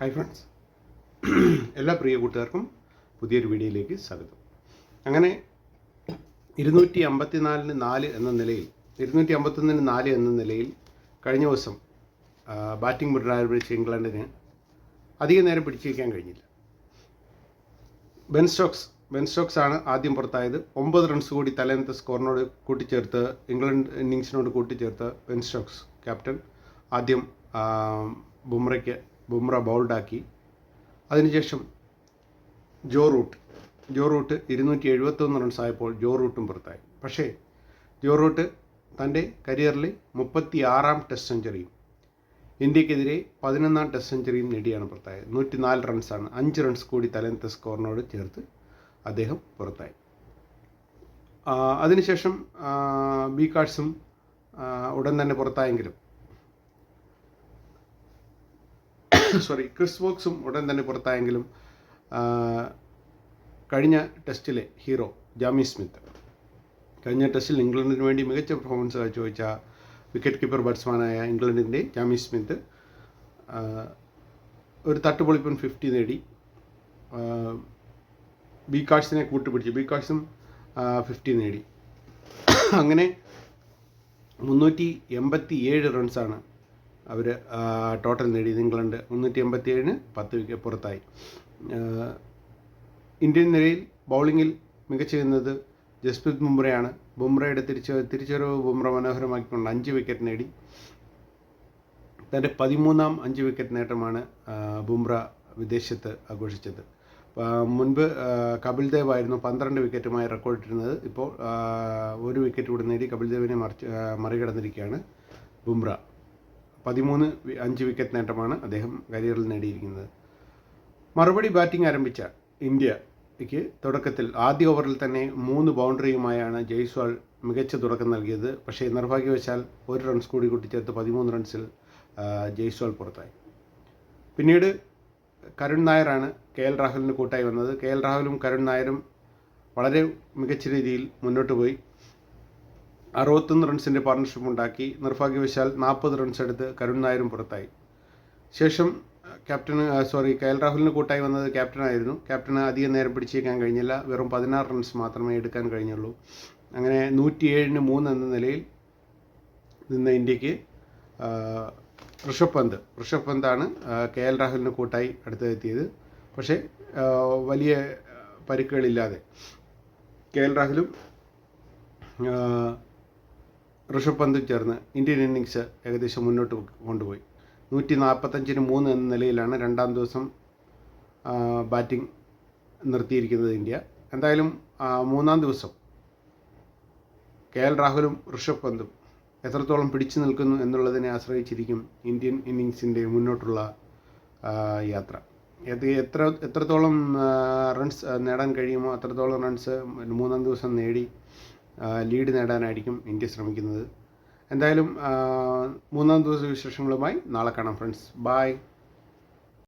Hi friends എല്ലാ പ്രിയ കൂട്ടുകാർക്കും പുതിയൊരു വീഡിയോയിലേക്ക് സ്വാഗതം. അങ്ങനെ ഇരുന്നൂറ്റി അമ്പത്തിനാലിന് നാല് എന്ന നിലയിൽ ഇരുന്നൂറ്റി അമ്പത്തൊന്നിന് നാല് എന്ന നിലയിൽ കഴിഞ്ഞ ദിവസം ബാറ്റിംഗ് മുതലാരംഭിച്ച ഇംഗ്ലണ്ടിന് അധിക നേരം പിടിച്ചു വയ്ക്കാൻ കഴിഞ്ഞില്ല. ബെൻ സ്റ്റോക്സ് ബെൻ സ്റ്റോക്സ് ആണ് ആദ്യം പുറത്തായത്. ഒമ്പത് റൺസ് കൂടി തലേന്നത്തെ സ്കോറിനോട് കൂട്ടിച്ചേർത്ത് ഇംഗ്ലണ്ട് ഇന്നിങ്സിനോട് കൂട്ടിച്ചേർത്ത് ബെൻ സ്റ്റോക്സ് ക്യാപ്റ്റൻ ആദ്യം ബുംറയ്ക്ക് ബുംറ ബൗൾഡാക്കി. അതിനുശേഷം ജോ റൂട്ട്. ജോ റൂട്ട് ഇരുന്നൂറ്റി എഴുപത്തൊന്ന് റൺസ് ആയപ്പോൾ ജോ റൂട്ടും പുറത്തായി. പക്ഷേ ജോ റൂട്ട് തന്റെ കരിയറിൽ മുപ്പത്തി ആറാം ടെസ്റ്റ് സെഞ്ചുറിയും ഇന്ത്യക്കെതിരെ പതിനൊന്നാം ടെസ്റ്റ് സെഞ്ചുറിയും നേടിയാണ് പുറത്തായത്. നൂറ്റി നാല് റൺസാണ് അഞ്ച് റൺസ് കൂടി തലേന്നത്തെ സ്കോറിനോട് ചേർത്ത് അദ്ദേഹം പുറത്തായി. അതിനുശേഷം ബി കാർഡ്സും ഉടൻ തന്നെ പുറത്തായെങ്കിലും സോറി ക്രിസ് വോക്സും ഉടൻ തന്നെ പുറത്തായെങ്കിലും കഴിഞ്ഞ ടെസ്റ്റിലെ ഹീറോ ജാമി സ്മിത്ത് കഴിഞ്ഞ ടെസ്റ്റിൽ ഇംഗ്ലണ്ടിന് വേണ്ടി മികച്ച പെർഫോമൻസ് കാഴ്ചവെച്ച വിക്കറ്റ് കീപ്പർ ബാറ്റ്സ്മാനായ ഇംഗ്ലണ്ടിന്റെ ജാമി സ്മിത്ത് ഒരു തട്ടുപൊളിപ്പൻ ഫിഫ്റ്റി നേടി. ബി കാർഡ്സിനെ കൂട്ടുപിടിച്ചു ബി കാർഡ്സും ഫിഫ്റ്റി നേടി. അങ്ങനെ മുന്നൂറ്റി എൺപത്തി ഏഴ് റൺസാണ് അവർ ടോട്ടൽ നേടിയത് ഇംഗ്ലണ്ട് മുന്നൂറ്റി എൺപത്തി ഏഴിന് പത്ത് വിക്കറ്റ് പുറത്തായി. ഇന്ത്യൻ നിരയിൽ ബൗളിങ്ങിൽ മികച്ച ചെയ്യുന്നത് ജസ്പ്രീത് ബുംറയാണ്. ബുംറയുടെ തിരിച്ച് തിരിച്ചറിവ് ബുംറ മനോഹരമാക്കിക്കൊണ്ട് അഞ്ച് വിക്കറ്റ് നേടി. തന്റെ പതിമൂന്നാം അഞ്ച് വിക്കറ്റ് നേട്ടമാണ് ബുംറ വിദേശത്ത് ആഘോഷിച്ചത്. മുൻപ് കപിൽ ദേവ് ആയിരുന്നു പന്ത്രണ്ട് വിക്കറ്റുമായി റെക്കോർഡിട്ടിരുന്നത് ഇപ്പോൾ ആ, ഒരു വിക്കറ്റ് കൂടി നേടി കപിൽ ദേവിനെ മറിച്ച് മറികടന്നിരിക്കുകയാണ് ബുംറ. പതിമൂന്ന് അഞ്ച് വിക്കറ്റ് നേട്ടമാണ് അദ്ദേഹം കരിയറിൽ നേടിയിരിക്കുന്നത്. മറുപടി ബാറ്റിംഗ് ആരംഭിച്ച ഇന്ത്യയ്ക്ക് തുടക്കത്തിൽ ആദ്യ ഓവറിൽ തന്നെ മൂന്ന് ബൗണ്ടറിയുമായാണ് ജയ്സ്വാൾ മികച്ച തുടക്കം നൽകിയത്. പക്ഷേ നിർഭാഗ്യവശാൽ ഒരു റൺസ് കൂടി കൂട്ടിച്ചേർത്ത് പതിമൂന്ന് റൺസിൽ ജയ്സ്വാൾ പുറത്തായി. പിന്നീട് കരുൺ നായരാണ് കെ എൽ രാഹുലിന് കൂട്ടായി വന്നത്. കെ എൽ രാഹുലും കരുൺ നായരും വളരെ മികച്ച രീതിയിൽ മുന്നോട്ട് പോയി. അറുപത്തൊന്ന് റൺസിന്റെ പാർട്ണർഷിപ്പ് ഉണ്ടാക്കി നിർഭാഗ്യവശാൽ നാൽപ്പത് റൺസ് എടുത്ത് കരുൺ നായരും പുറത്തായി. ശേഷം ക്യാപ്റ്റന് സോറി കെ എൽ രാഹുലിന് കൂട്ടായി വന്നത് ക്യാപ്റ്റനായിരുന്നു ക്യാപ്റ്റന് അധികം നേരം പിടിച്ചേക്കാൻ കഴിഞ്ഞില്ല. വെറും പതിനാറ് റൺസ് മാത്രമേ എടുക്കാൻ കഴിഞ്ഞുള്ളൂ. അങ്ങനെ നൂറ്റി ഏഴിന് മൂന്ന് എന്ന നിലയിൽ നിന്ന ഇന്ത്യയ്ക്ക് ഋഷഭ് പന്ത്. ഋഷഭ് പന്താണ് കെ എൽ രാഹുലിന് കൂട്ടായി അടുത്തെത്തിയത് പക്ഷേ വലിയ പരിക്കുകളില്ലാതെ കെ എൽ രാഹുലും ഋഷഭ് പന്ത് ചേർന്ന് ഇന്ത്യൻ ഇന്നിങ്സ് ഏകദേശം മുന്നോട്ട് കൊണ്ടുപോയി. നൂറ്റി നാൽപ്പത്തഞ്ചിന് മൂന്ന് എന്ന നിലയിലാണ് രണ്ടാം ദിവസം ബാറ്റിംഗ് നിർത്തിയിരിക്കുന്നത് ഇന്ത്യ. എന്തായാലും മൂന്നാം ദിവസം കെ എൽ രാഹുലും ഋഷഭ് പന്തും എത്രത്തോളം പിടിച്ചു നിൽക്കുന്നു എന്നുള്ളതിനെ ആശ്രയിച്ചിരിക്കും ഇന്ത്യൻ ഇന്നിങ്സിന്റെ മുന്നോട്ടുള്ള യാത്ര. എത്ര എത്രത്തോളം റൺസ് നേടാൻ കഴിയുമോ അത്രത്തോളം റൺസ് മൂന്നാം ദിവസം നേടി ലീഡ് നേടാനായിരിക്കും ഇന്ത്യ ശ്രമിക്കുന്നത്. എന്തായാലും മൂന്നാം ദിവസ വിശേഷങ്ങളുമായി നാളെ കാണാം ഫ്രണ്ട്സ് ബായ്